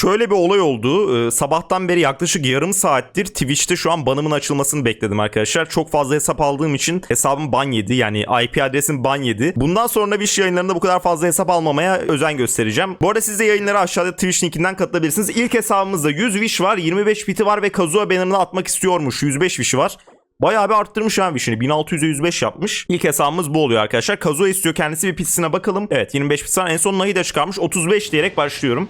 şöyle bir olay oldu. Ee, sabahtan beri yaklaşık yarım saattir Twitch'te şu an banımın açılmasını bekledim arkadaşlar. Çok fazla hesap aldığım için hesabım ban yedi. Yani IP adresim ban yedi. Bundan sonra bir yayınlarında bu kadar fazla hesap almamaya özen göstereceğim. Bu arada siz de yayınlara aşağıda Twitch linkinden katılabilirsiniz. İlk hesabımızda 100 wish var, 25 biti var ve Kazuha banner'ını atmak istiyormuş. 105 wish'i var. Bayağı bir arttırmış abi işini. 1600'e 105 yapmış. İlk hesabımız bu oluyor arkadaşlar. Kazuha istiyor kendisi bir pitisine bakalım. Evet 25 pit var. En son Nahida çıkarmış. 35 diyerek başlıyorum.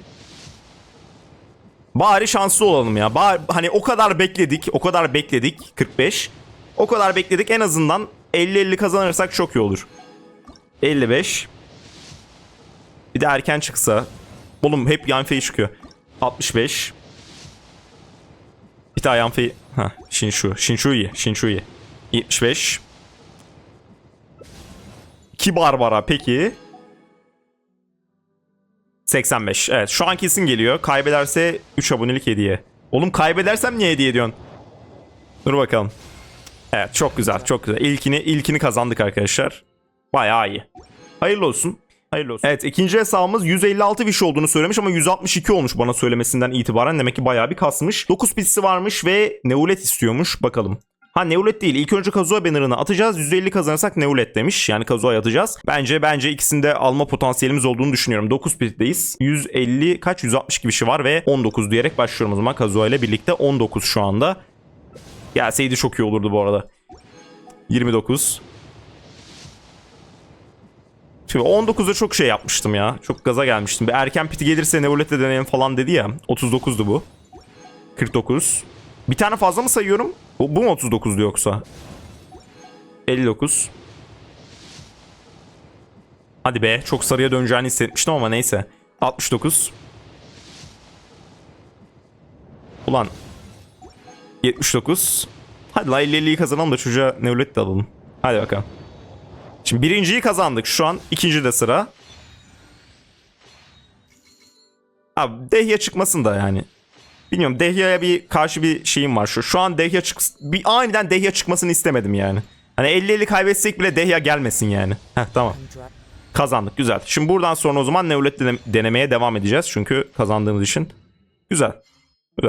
Bari şanslı olalım ya. Bari, hani o kadar bekledik. O kadar bekledik. 45. O kadar bekledik. En azından 50-50 kazanırsak çok iyi olur. 55. Bir de erken çıksa. Oğlum hep Yanfei çıkıyor. 65. Bir daha Yanfei. Ha, Shinshu. Shinshu'yu. Shinshu'yu. 75. 2 Barbara peki. 85. Evet şu an kesin geliyor. Kaybederse 3 abonelik hediye. Oğlum kaybedersem niye hediye ediyorsun? Dur bakalım. Evet çok güzel çok güzel. İlkini, ilkini kazandık arkadaşlar. Bayağı iyi. Hayırlı olsun. Hayırlı olsun. Evet ikinci hesabımız 156 wish olduğunu söylemiş ama 162 olmuş bana söylemesinden itibaren. Demek ki bayağı bir kasmış. 9 pitsi varmış ve Neulet istiyormuş. Bakalım. Ha Neulet değil. İlk önce Kazuha banner'ını atacağız. 150 kazanırsak Neulet demiş. Yani Kazuha'yı atacağız. Bence bence ikisinde alma potansiyelimiz olduğunu düşünüyorum. 9 pitteyiz. 150 kaç 160 gibi şey var ve 19 diyerek başlıyorum o zaman Kazuha ile birlikte 19 şu anda. Gelseydi çok iyi olurdu bu arada. 29. Şimdi 19'da çok şey yapmıştım ya. Çok gaza gelmiştim. Bir erken piti gelirse Neulet'le deneyelim falan dedi ya. 39'du bu. 49. Bir tane fazla mı sayıyorum? Bu, bu mu 39'du yoksa? 59. Hadi be çok sarıya döneceğini hissetmiştim ama neyse. 69. Ulan 79. Hadi la 50'liyi kazanalım da çocuğa Neulet de alalım. Hadi bakalım. Şimdi birinciyi kazandık. Şu an ikinci de sıra. Abi Dehya çıkmasın da yani. Bilmiyorum Dehya'ya bir karşı bir şeyim var şu. Şu an Dehya çık bir aniden Dehya çıkmasını istemedim yani. Hani 50-50 kaybetsek bile Dehya gelmesin yani. Heh tamam. Kazandık güzel. Şimdi buradan sonra o zaman Neulet dene- denemeye devam edeceğiz. Çünkü kazandığımız için. Güzel.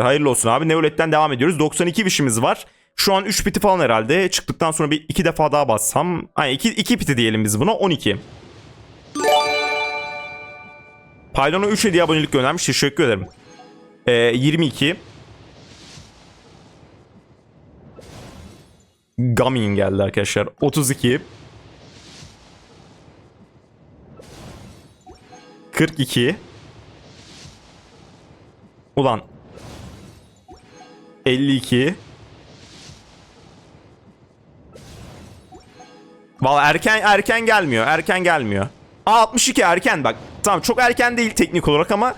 Hayırlı olsun abi. Neulet'ten devam ediyoruz. 92 bişimiz var. Şu an 3 piti falan herhalde. Çıktıktan sonra bir iki defa daha bassam. Hani 2 2 piti diyelim biz buna. 12. Paydon'a 3 hediye abonelik göndermiş. Teşekkür ederim. Ee, 22. Gamin geldi arkadaşlar. 32. 42. Ulan 52 Valla erken erken gelmiyor. Erken gelmiyor. Aa 62 erken bak. Tamam çok erken değil teknik olarak ama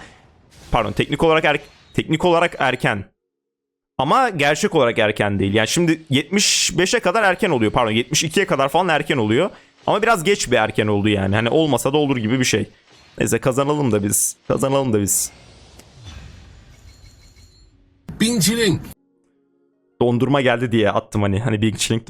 pardon teknik olarak er, teknik olarak erken. Ama gerçek olarak erken değil. Yani şimdi 75'e kadar erken oluyor. Pardon 72'ye kadar falan erken oluyor. Ama biraz geç bir erken oldu yani. Hani olmasa da olur gibi bir şey. Neyse kazanalım da biz. Kazanalım da biz. Bin çiling. Dondurma geldi diye attım hani. Hani Big Chilling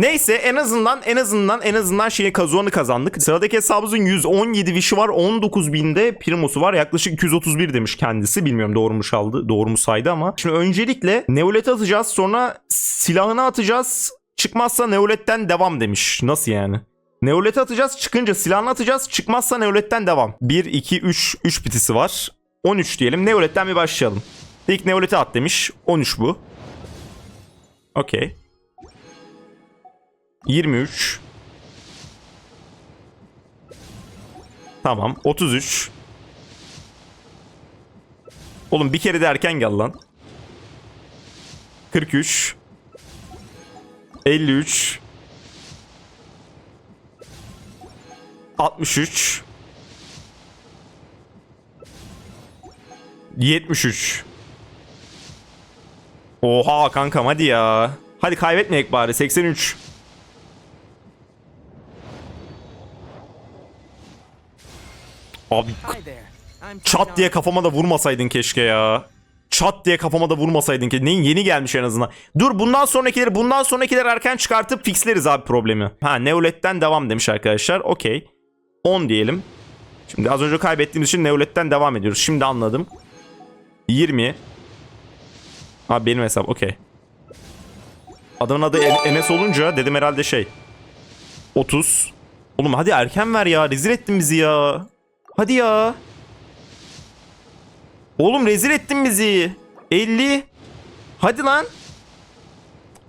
Neyse en azından en azından en azından şeyi Kazuhan'ı kazandık. Sıradaki hesabımızın 117 vişi var. 19.000'de Primosu var. Yaklaşık 231 demiş kendisi. Bilmiyorum doğru mu çaldı, doğru mu saydı ama. Şimdi öncelikle Neolet'i atacağız. Sonra silahını atacağız. Çıkmazsa Neolet'ten devam demiş. Nasıl yani? Neolet'i atacağız. Çıkınca silahını atacağız. Çıkmazsa Neolet'ten devam. 1, 2, 3. 3 bitisi var. 13 diyelim. Neolet'ten bir başlayalım. İlk Neolet'i at demiş. 13 bu. Okey. 23. Tamam. 33. Oğlum bir kere de erken gel lan. 43. 53. 63. 73. Oha kankam hadi ya. Hadi kaybetmeyek bari 83. Abi çat diye kafama da vurmasaydın keşke ya. Çat diye kafama da vurmasaydın ki. Neyin yeni gelmiş en azından. Dur bundan sonrakileri bundan sonrakileri erken çıkartıp fixleriz abi problemi. Ha Neolet'ten devam demiş arkadaşlar. Okey. 10 diyelim. Şimdi az önce kaybettiğimiz için Neolet'ten devam ediyoruz. Şimdi anladım. 20. Abi benim hesap okey. Adamın adı En- Enes olunca dedim herhalde şey. 30. Oğlum hadi erken ver ya. Rezil ettin bizi ya. Hadi ya. Oğlum rezil ettin bizi. 50. Hadi lan.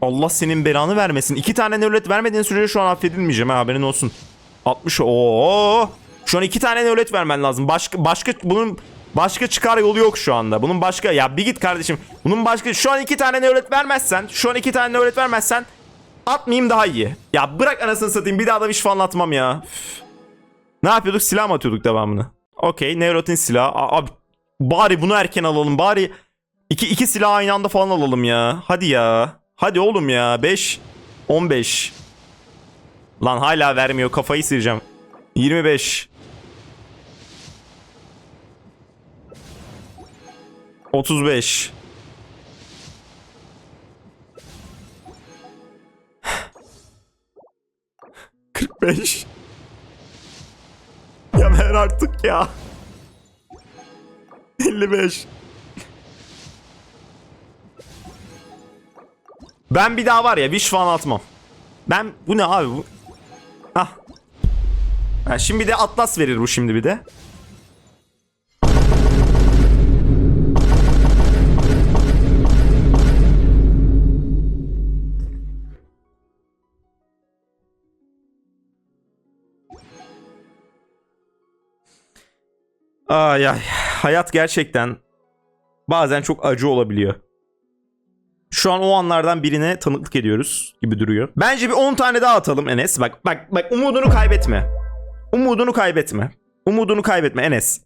Allah senin belanı vermesin. İki tane nevlet vermediğin sürece şu an affedilmeyeceğim ha haberin olsun. 60. Oo. Şu an iki tane nevlet vermen lazım. Başka başka bunun başka çıkar yolu yok şu anda. Bunun başka ya bir git kardeşim. Bunun başka şu an iki tane nevlet vermezsen, şu an iki tane nevlet vermezsen atmayayım daha iyi. Ya bırak anasını satayım bir daha da viş falan atmam ya. Üf. Ne yapıyorduk? Silah mı atıyorduk devamını? Okey. Nevrotin silahı. Abi bari bunu erken alalım. Bari iki, iki silah aynı anda falan alalım ya. Hadi ya. Hadi oğlum ya. 5. 15. Lan hala vermiyor. Kafayı sıyıracağım. 25. 35. Kırk beş. Ya ver artık ya. 55. Ben bir daha var ya wish falan atmam. Ben bu ne abi bu? Ah. Ha, şimdi bir de Atlas verir bu şimdi bir de. Ay ay. Hayat gerçekten bazen çok acı olabiliyor. Şu an o anlardan birine tanıklık ediyoruz gibi duruyor. Bence bir 10 tane daha atalım Enes. Bak bak bak umudunu kaybetme. Umudunu kaybetme. Umudunu kaybetme Enes.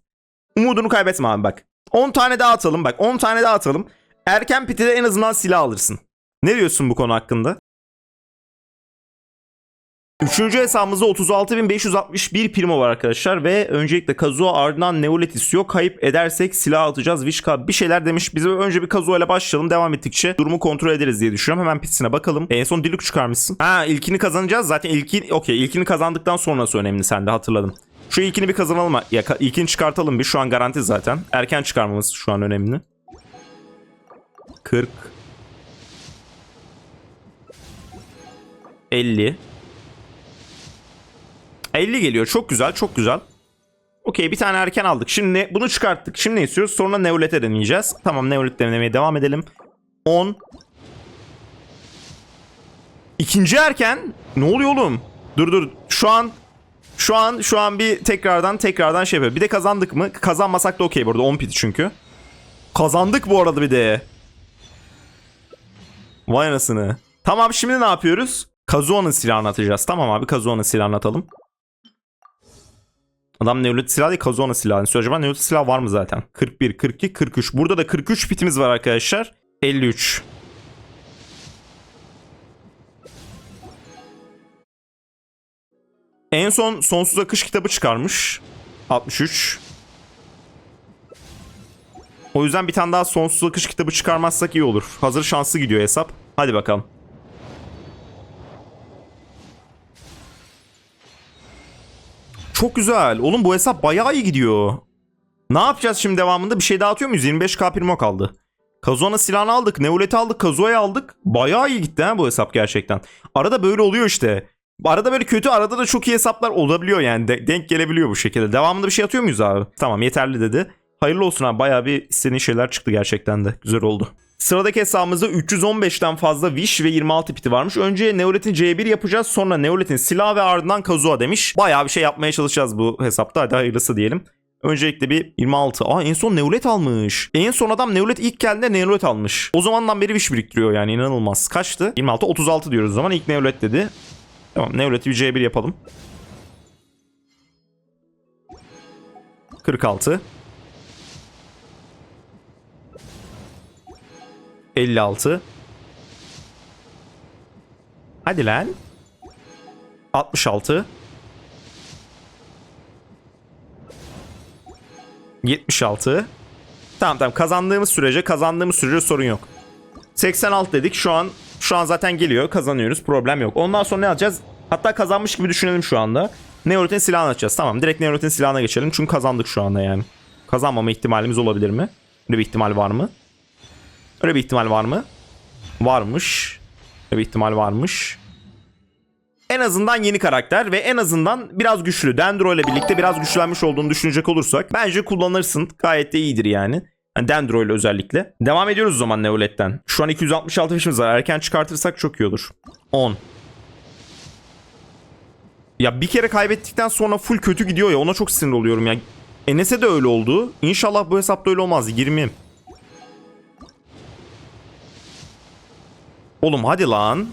Umudunu kaybetme abi bak. 10 tane daha atalım bak 10 tane daha atalım. Erken pitide en azından silah alırsın. Ne diyorsun bu konu hakkında? Üçüncü hesabımızda 36.561 primo var arkadaşlar ve öncelikle Kazuo ardından Neolet istiyor. Kayıp edersek silah atacağız. Vişka bir şeyler demiş. Biz önce bir Kazuo ile başlayalım. Devam ettikçe durumu kontrol ederiz diye düşünüyorum. Hemen pitsine bakalım. En son Diluk çıkarmışsın. Ha ilkini kazanacağız. Zaten ilki okey ilkini kazandıktan sonrası önemli sende hatırladım. Şu ilkini bir kazanalım. Ya ilkini çıkartalım bir. Şu an garanti zaten. Erken çıkarmamız şu an önemli. 40 50 50 geliyor. Çok güzel, çok güzel. Okey bir tane erken aldık. Şimdi bunu çıkarttık. Şimdi ne istiyoruz? Sonra Neolet'e deneyeceğiz. Tamam Neolet denemeye devam edelim. 10. İkinci erken. Ne oluyor oğlum? Dur dur. Şu an şu an şu an bir tekrardan tekrardan şey yapıyor. Bir de kazandık mı? Kazanmasak da okey burada. 10 pit çünkü. Kazandık bu arada bir de. Vay anasını. Tamam şimdi ne yapıyoruz? Kazuo'nun silahını atacağız. Tamam abi Kazuo'nun silahını atalım. Adam Nevlet silah değil Kazuo'nun silahını söyleyeceğim. ama Nevlet silah var mı zaten? 41, 42, 43. Burada da 43 pitimiz var arkadaşlar. 53. En son Sonsuz Akış kitabı çıkarmış. 63. O yüzden bir tane daha Sonsuz Akış kitabı çıkarmazsak iyi olur. Hazır şanslı gidiyor hesap. Hadi bakalım. Çok güzel. Oğlum bu hesap bayağı iyi gidiyor. Ne yapacağız şimdi devamında? Bir şey daha atıyor muyuz? 25k primo kaldı. Kazuo'na silahını aldık. Neolet'i aldık. Kazuo'yu aldık. Bayağı iyi gitti ha bu hesap gerçekten. Arada böyle oluyor işte. Arada böyle kötü arada da çok iyi hesaplar olabiliyor yani. De- denk gelebiliyor bu şekilde. Devamında bir şey atıyor muyuz abi? Tamam yeterli dedi. Hayırlı olsun abi. Bayağı bir istediğin şeyler çıktı gerçekten de. Güzel oldu. Sıradaki hesabımızda 315'ten fazla Wish ve 26 piti varmış. Önce Neolet'in C1 yapacağız. Sonra Neolet'in silah ve ardından Kazuha demiş. Bayağı bir şey yapmaya çalışacağız bu hesapta. Hadi hayırlısı diyelim. Öncelikle bir 26. Aa en son Neolet almış. En son adam Neolet ilk geldiğinde Neolet almış. O zamandan beri Wish biriktiriyor yani inanılmaz. Kaçtı? 26 36 diyoruz o zaman. İlk Neolet dedi. Tamam Neolet'i bir C1 yapalım. 46 56 Hadi lan 66 76 Tamam Tamam kazandığımız sürece kazandığımız sürece sorun yok. 86 dedik şu an şu an zaten geliyor kazanıyoruz problem yok. Ondan sonra ne yapacağız? Hatta kazanmış gibi düşünelim şu anda. Neolith'in silahını açacağız. Tamam direkt Neolith'in silahına geçelim çünkü kazandık şu anda yani. Kazanmama ihtimalimiz olabilir mi? Öyle bir ihtimal var mı? Öyle bir ihtimal var mı? Varmış. Öyle bir ihtimal varmış. En azından yeni karakter ve en azından biraz güçlü. Dendro ile birlikte biraz güçlenmiş olduğunu düşünecek olursak bence kullanırsın. Gayet de iyidir yani. yani Dendro ile özellikle. Devam ediyoruz o zaman Neolet'ten. Şu an 266 fişimiz var. Erken çıkartırsak çok iyi olur. 10. Ya bir kere kaybettikten sonra full kötü gidiyor ya ona çok sinir oluyorum ya. Enes'e de öyle oldu. İnşallah bu hesapta öyle olmaz. 20. Oğlum hadi lan.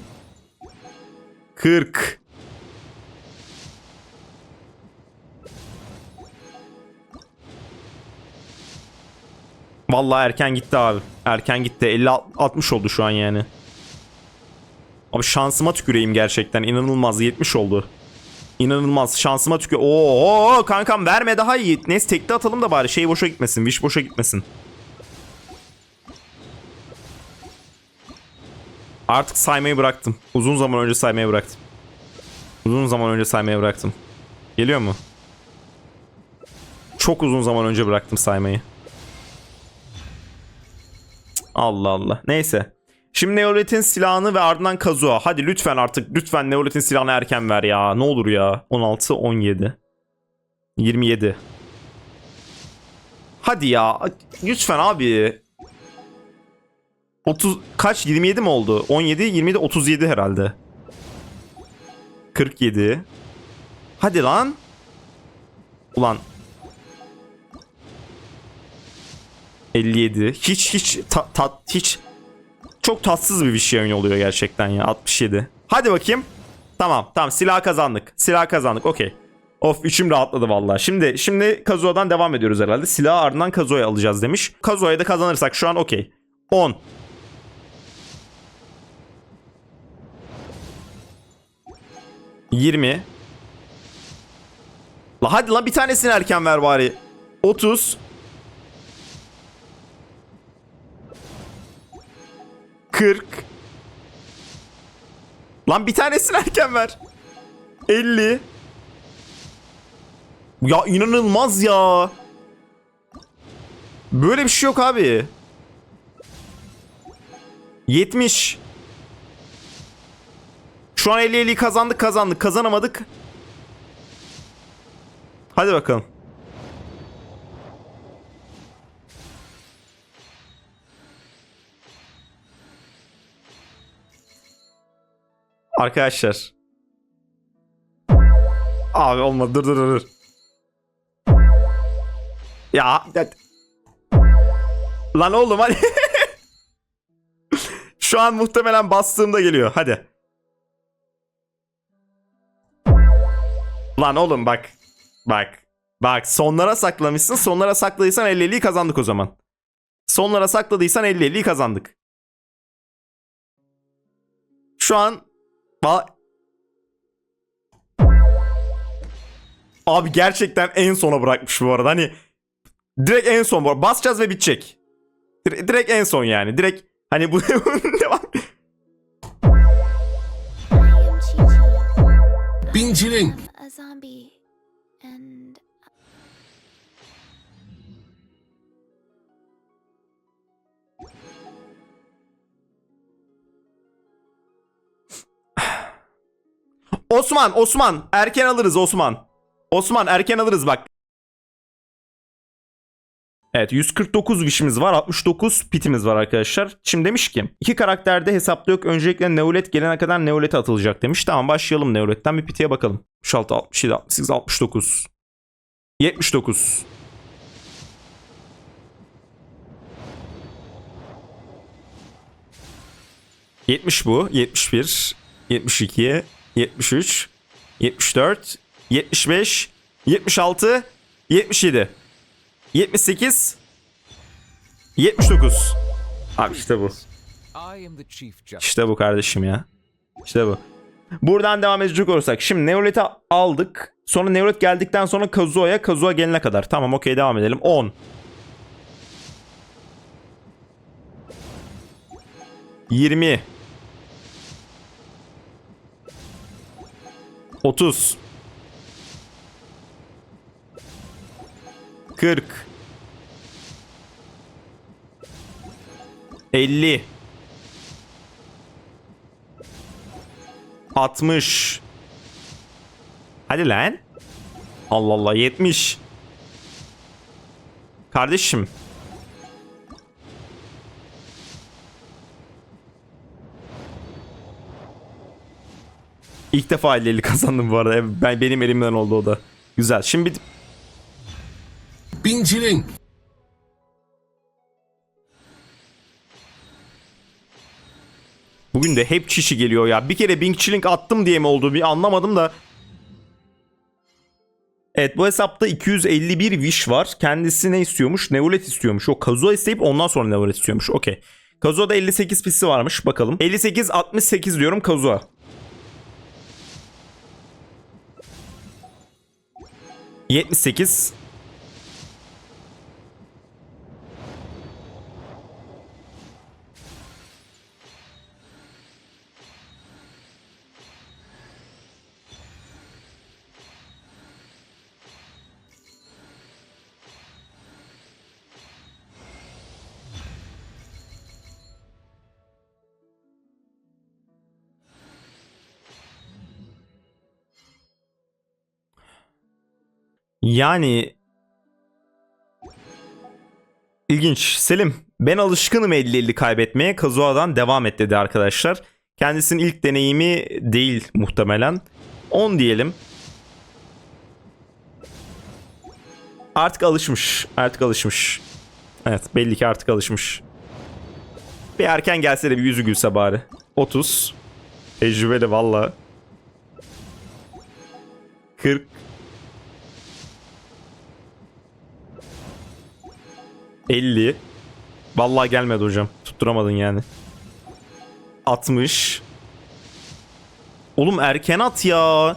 40. Vallahi erken gitti abi. Erken gitti. 50 60 oldu şu an yani. Abi şansıma tüküreyim gerçekten. İnanılmaz 70 oldu. İnanılmaz şansıma tükür. Oo kankam verme daha iyi. Neyse tekli atalım da bari şey boşa gitmesin. Wish boşa gitmesin. Artık saymayı bıraktım. Uzun zaman önce saymayı bıraktım. Uzun zaman önce saymayı bıraktım. Geliyor mu? Çok uzun zaman önce bıraktım saymayı. Allah Allah. Neyse. Şimdi Neolith'in silahını ve ardından Kazuha. Hadi lütfen artık lütfen Neolith'in silahını erken ver ya. Ne olur ya. 16, 17. 27. Hadi ya. Lütfen abi. 30 kaç 27 mi oldu? 17 27 37 herhalde. 47. Hadi lan. Ulan 57. Hiç hiç ta, tat hiç çok tatsız bir şey oyun oluyor gerçekten ya 67. Hadi bakayım. Tamam tamam silah kazandık. Silah kazandık okey. Of içim rahatladı vallahi. Şimdi şimdi Kazuha'dan devam ediyoruz herhalde. Silahı ardından Kazuha'yı alacağız demiş. Kazuha'yı da kazanırsak şu an okey. 10. Yirmi. La hadi lan bir tanesini erken ver bari. 30. 40. Lan bir tanesini erken ver. 50. Ya inanılmaz ya. Böyle bir şey yok abi. 70. Şu an 50 50 kazandık kazandık kazanamadık. Hadi bakalım. Arkadaşlar. Abi olmadı dur dur. dur. Ya. ya- Lan oğlum hadi. Şu an muhtemelen bastığımda geliyor. Hadi. Lan oğlum bak. Bak. Bak sonlara saklamışsın. Sonlara sakladıysan 50'liyi kazandık o zaman. Sonlara sakladıysan 50'liyi kazandık. Şu an Va- Abi gerçekten en sona bırakmış bu arada. Hani direkt en son bu. Basacağız ve bitecek. Dire- direkt en son yani. Direkt hani bu devam. I zombie. And Osman, Osman. Erken alırız Osman. Osman erken alırız bak. Evet 149 wish'imiz var. 69 pitimiz var arkadaşlar. Şimdi demiş ki iki karakterde hesapta yok. Öncelikle Neolet gelene kadar Neolet'e atılacak demiş. Tamam başlayalım Neolet'ten bir pitiye bakalım. 66, 67, 68, 69. 79. Yetmiş bu. Yetmiş bir. Yetmiş iki. Yetmiş üç. Yetmiş dört. Yetmiş beş. Yetmiş altı. Yetmiş yedi. 78 79 Abi işte bu. İşte bu kardeşim ya. İşte bu. Buradan devam edecek olursak. Şimdi Neolith'i aldık. Sonra Neolith geldikten sonra Kazuo'ya. Kazuo gelene kadar. Tamam okey devam edelim. 10. 20. 30. 40 50 60 Hadi lan. Allah Allah 70 Kardeşim İlk defa 50 kazandım bu arada. Ben benim elimden oldu o da. Güzel. Şimdi zincirin. Bugün de hep çişi geliyor ya. Bir kere Bing Chilling attım diye mi oldu bir anlamadım da. Evet bu hesapta 251 wish var. Kendisi ne istiyormuş? Neulet istiyormuş. O Kazuo isteyip ondan sonra Neulet istiyormuş. Okey. Kazuo'da 58 pisi varmış. Bakalım. 58-68 diyorum Kazuo. ...78... Yani ilginç. Selim ben alışkınım 50-50 kaybetmeye. Kazuha'dan devam et dedi arkadaşlar. Kendisinin ilk deneyimi değil muhtemelen. 10 diyelim. Artık alışmış. Artık alışmış. Evet belli ki artık alışmış. Bir erken gelse de bir yüzü gülse bari. 30. Tecrübeli valla. 40. 50. Vallahi gelmedi hocam. Tutturamadın yani. 60. Oğlum erken at ya.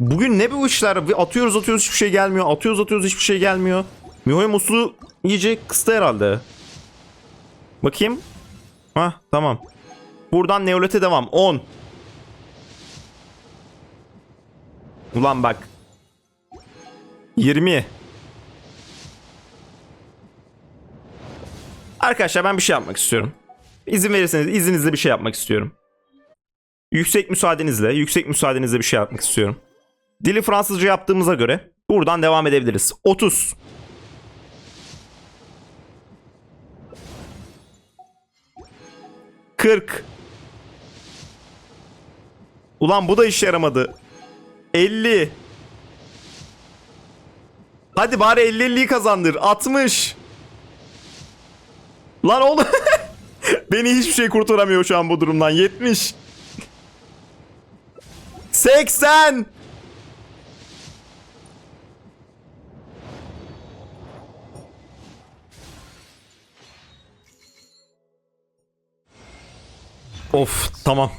Bugün ne bu işler? Atıyoruz atıyoruz hiçbir şey gelmiyor. Atıyoruz atıyoruz hiçbir şey gelmiyor. Mihoy muslu iyice kıstı herhalde. Bakayım. Hah tamam. Buradan Neolet'e devam. 10. Ulan bak. 20. Arkadaşlar ben bir şey yapmak istiyorum. İzin verirseniz izninizle bir şey yapmak istiyorum. Yüksek müsaadenizle, yüksek müsaadenizle bir şey yapmak istiyorum. Dili Fransızca yaptığımıza göre buradan devam edebiliriz. 30. Kırk. Ulan bu da işe yaramadı. 50. Hadi bari 50-50'yi kazandır. 60. Lan oğlum. Beni hiçbir şey kurtaramıyor şu an bu durumdan. 70. 80. Of tamam.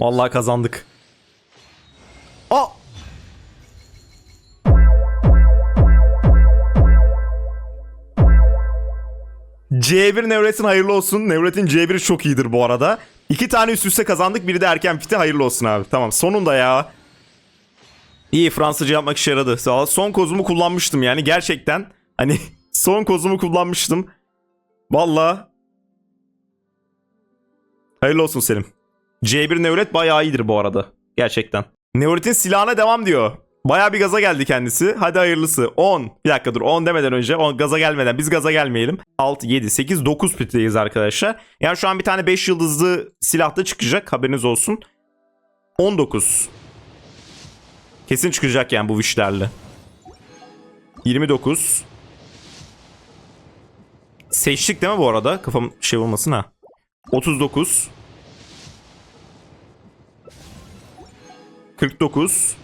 Vallahi kazandık. Aa! C1 Nevret'in hayırlı olsun. Nevret'in C1'i çok iyidir bu arada. İki tane üst üste kazandık. Biri de erken fiti hayırlı olsun abi. Tamam sonunda ya. İyi Fransızca yapmak işe yaradı. Sağ ol. Son kozumu kullanmıştım yani gerçekten. Hani son kozumu kullanmıştım. Valla. Hayırlı olsun Selim. C1 Nevret bayağı iyidir bu arada. Gerçekten. Nevret'in silahına devam diyor. Bayağı bir gaza geldi kendisi. Hadi hayırlısı. 10. Bir dakika dur 10 demeden önce 10 gaza gelmeden biz gaza gelmeyelim. 6, 7, 8, 9 pitteyiz arkadaşlar. Yani şu an bir tane 5 yıldızlı silah da çıkacak haberiniz olsun. 19. Kesin çıkacak yani bu wishlerle. 29. Seçtik değil mi bu arada? Kafam şey olmasın ha. 39. 49.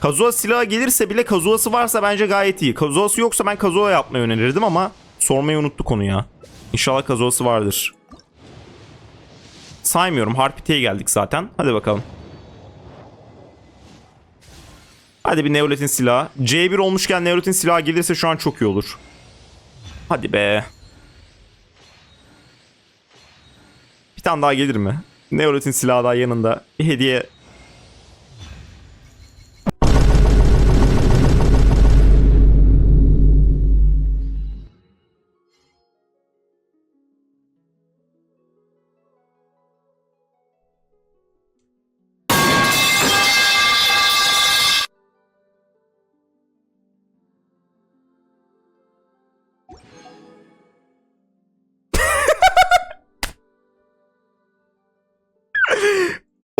Kazuha silahı gelirse bile Kazuha'sı varsa bence gayet iyi. Kazuha'sı yoksa ben Kazuha yapmayı önerirdim ama sormayı unuttuk konu ya. İnşallah Kazuha'sı vardır. Saymıyorum. Harpite'ye geldik zaten. Hadi bakalım. Hadi bir Neolet'in silahı. C1 olmuşken Neolet'in silahı gelirse şu an çok iyi olur. Hadi be. Bir tane daha gelir mi? Neolet'in silahı daha yanında. Bir hediye.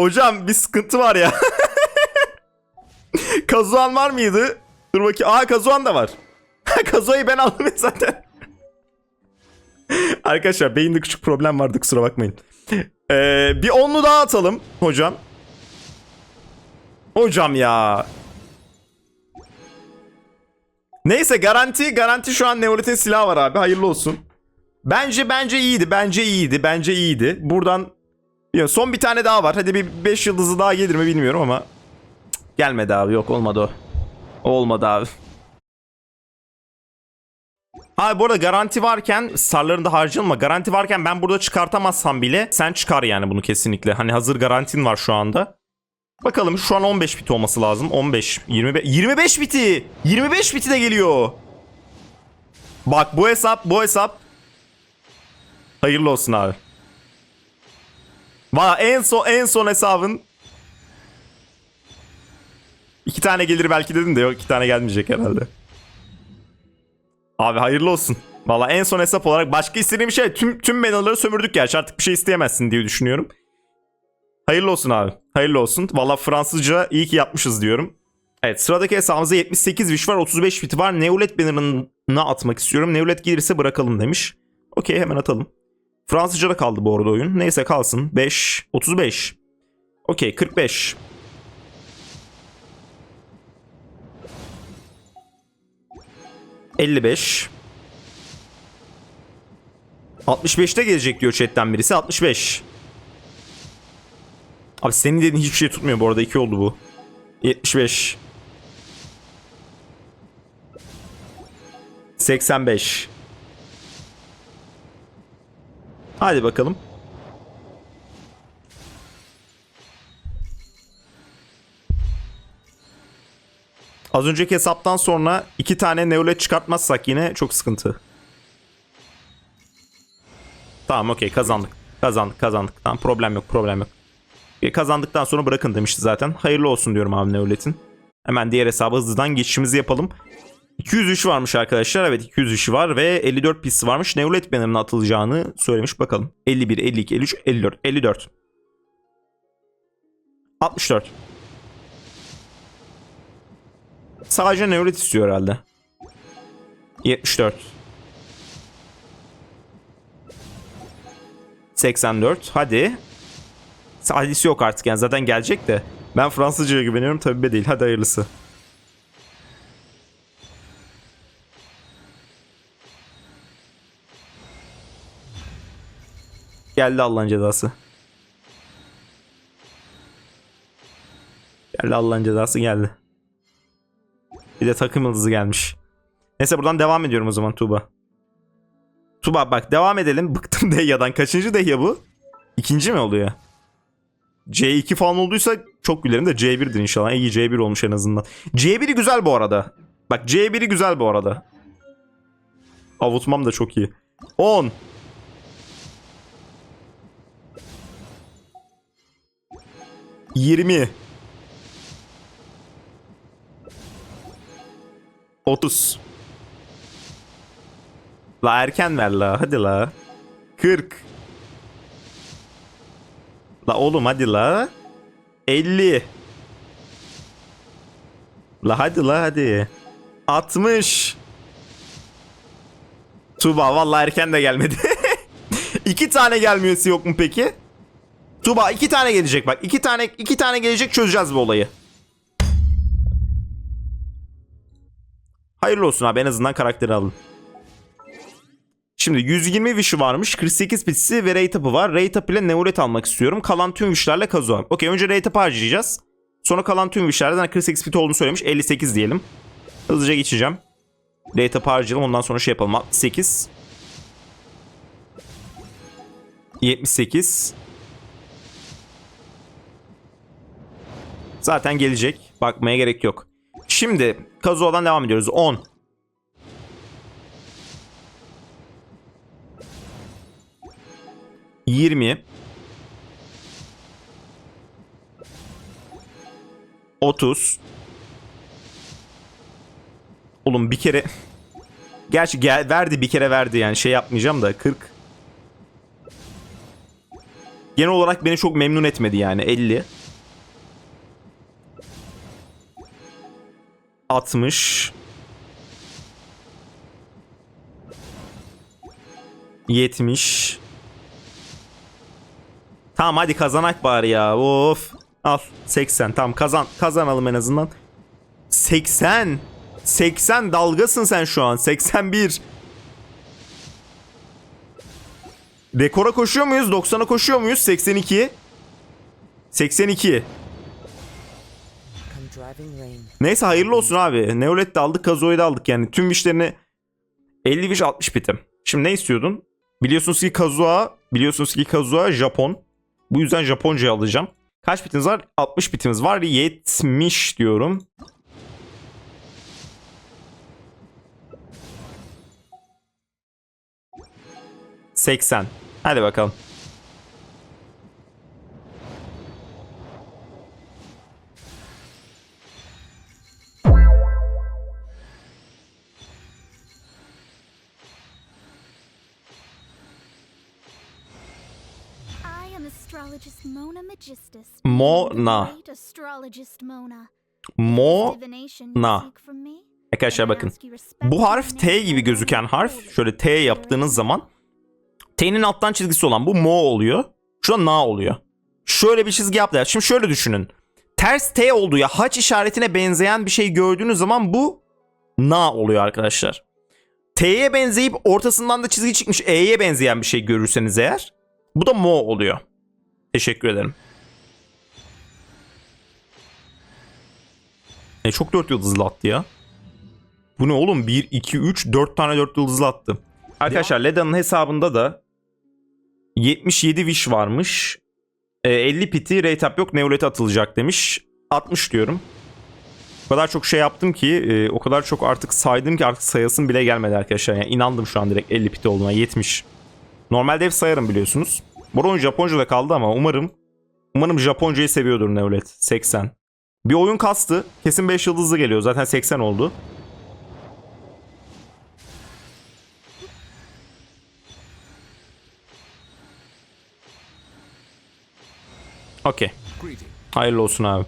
Hocam bir sıkıntı var ya. Kazuhan var mıydı? Dur bakayım. Aa Kazuhan da var. Kazuha'yı ben aldım zaten. Arkadaşlar beyinde küçük problem vardı kusura bakmayın. Ee, bir onlu daha atalım hocam. Hocam ya. Neyse garanti garanti şu an Neolith'in silahı var abi hayırlı olsun. Bence bence iyiydi bence iyiydi bence iyiydi. Buradan ya son bir tane daha var. Hadi bir 5 yıldızı daha gelir mi bilmiyorum ama Cık, gelmedi abi. Yok olmadı o. Olmadı abi. Abi bu arada garanti varken sarlarında harcanma. Garanti varken ben burada çıkartamazsam bile sen çıkar yani bunu kesinlikle. Hani hazır garantin var şu anda. Bakalım şu an 15 bit olması lazım. 15, 25, 25 biti. 25 biti de geliyor. Bak bu hesap, bu hesap. Hayırlı olsun abi. Valla en son en son hesabın iki tane gelir belki dedim de yok iki tane gelmeyecek herhalde. Abi hayırlı olsun. Valla en son hesap olarak başka istediğim şey tüm tüm bannerları sömürdük gerçi artık bir şey isteyemezsin diye düşünüyorum. Hayırlı olsun abi. Hayırlı olsun. Valla Fransızca iyi ki yapmışız diyorum. Evet sıradaki hesabımızda 78 wish var 35 bit var. Neulet banner'ına atmak istiyorum. Neulet gelirse bırakalım demiş. Okey hemen atalım. Fransızca'da kaldı bu arada oyun. Neyse kalsın. 5, 35. Okey 45. ...55... ...65'te gelecek diyor chatten birisi... ...65... Abi senin dediğin hiçbir şey tutmuyor bu arada... ...2 oldu bu... ...75... ...85... Hadi bakalım. Az önceki hesaptan sonra iki tane neolet çıkartmazsak yine çok sıkıntı. Tamam okey kazandık. Kazandık kazandık. Tamam problem yok problem yok. E, kazandıktan sonra bırakın demişti zaten. Hayırlı olsun diyorum abi neoletin. Hemen diğer hesaba hızlıdan geçişimizi yapalım. 203 varmış arkadaşlar. Evet 203 var ve 54 pisi varmış. Neulet banner'ın atılacağını söylemiş bakalım. 51, 52, 53, 54, 54. 64. Sadece Neulet istiyor herhalde. 74. 84. Hadi. Hadisi yok artık yani zaten gelecek de. Ben Fransızca'ya güveniyorum tabii değil. Hadi hayırlısı. Geldi Allah'ın cezası. Geldi Allah'ın cezası geldi. Bir de takım yıldızı gelmiş. Neyse buradan devam ediyorum o zaman Tuğba. Tuğba bak devam edelim. Bıktım Dehya'dan. Kaçıncı Dehya bu? İkinci mi oluyor? C2 falan olduysa çok gülerim de C1'dir inşallah. İyi C1 olmuş en azından. C1'i güzel bu arada. Bak C1'i güzel bu arada. Avutmam da çok iyi. 10 20 30 La erken ver la hadi la. 40 La oğlum hadi la. 50 La hadi la hadi. 60 Tuba vallahi erken de gelmedi. iki tane gelmesi yok mu peki? Tuba iki tane gelecek bak. iki tane iki tane gelecek çözeceğiz bu olayı. Hayırlı olsun abi en azından karakteri alın. Şimdi 120 wish'i varmış. 48 pitsi ve rate up'ı var. Rate up ile Neuret almak istiyorum. Kalan tüm wish'lerle Kazuha. Okey önce rate up'ı harcayacağız. Sonra kalan tüm wish'lerden 48 pit olduğunu söylemiş. 58 diyelim. Hızlıca geçeceğim. Rate up'ı harcayalım ondan sonra şey yapalım. 68. 78. Zaten gelecek. Bakmaya gerek yok. Şimdi Kazuo'dan devam ediyoruz. 10. Yirmi. Otuz. Oğlum bir kere... Gerçi gel, verdi bir kere verdi yani şey yapmayacağım da 40. Genel olarak beni çok memnun etmedi yani 50. 60. 70. Tamam hadi kazanak bari ya. Of. Al 80 tamam kazan kazanalım en azından. 80. 80 dalgasın sen şu an. 81. Rekora koşuyor muyuz? 90'a koşuyor muyuz? 82. 82. Neyse hayırlı olsun abi. Neolet de aldık, Kazuo'yu da aldık yani. Tüm işlerini 50 60 bitim. Şimdi ne istiyordun? Biliyorsunuz ki Kazuo, biliyorsunuz ki Kazuo Japon. Bu yüzden Japonca'yı alacağım. Kaç bitimiz var? 60 bitimiz var. 70 diyorum. Seksen. Hadi bakalım. Mona. Mo na. Arkadaşlar bakın. Bu harf T gibi gözüken harf şöyle T yaptığınız zaman T'nin alttan çizgisi olan bu Mo oluyor. Şu an Na oluyor. Şöyle bir çizgi yaptılar. Şimdi şöyle düşünün. Ters T olduğu ya haç işaretine benzeyen bir şey gördüğünüz zaman bu Na oluyor arkadaşlar. T'ye benzeyip ortasından da çizgi çıkmış E'ye benzeyen bir şey görürseniz eğer bu da Mo oluyor. Teşekkür ederim. E çok dört yıldızlı attı ya. Bu ne oğlum? 1, 2, 3, 4 tane 4 yıldızlı attı. Arkadaşlar Leda'nın hesabında da 77 wish varmış. E, 50 piti rate up yok Neolet'e atılacak demiş. 60 diyorum. O kadar çok şey yaptım ki e, o kadar çok artık saydım ki artık sayasım bile gelmedi arkadaşlar. Yani inandım şu an direkt 50 piti olduğuna 70. Normalde hep sayarım biliyorsunuz. Bu oyun Japonca'da kaldı ama umarım umarım Japonca'yı seviyordur Neolet. 80. Bir oyun kastı. Kesin 5 yıldızlı geliyor. Zaten 80 oldu. Okey. Hayırlı olsun abi.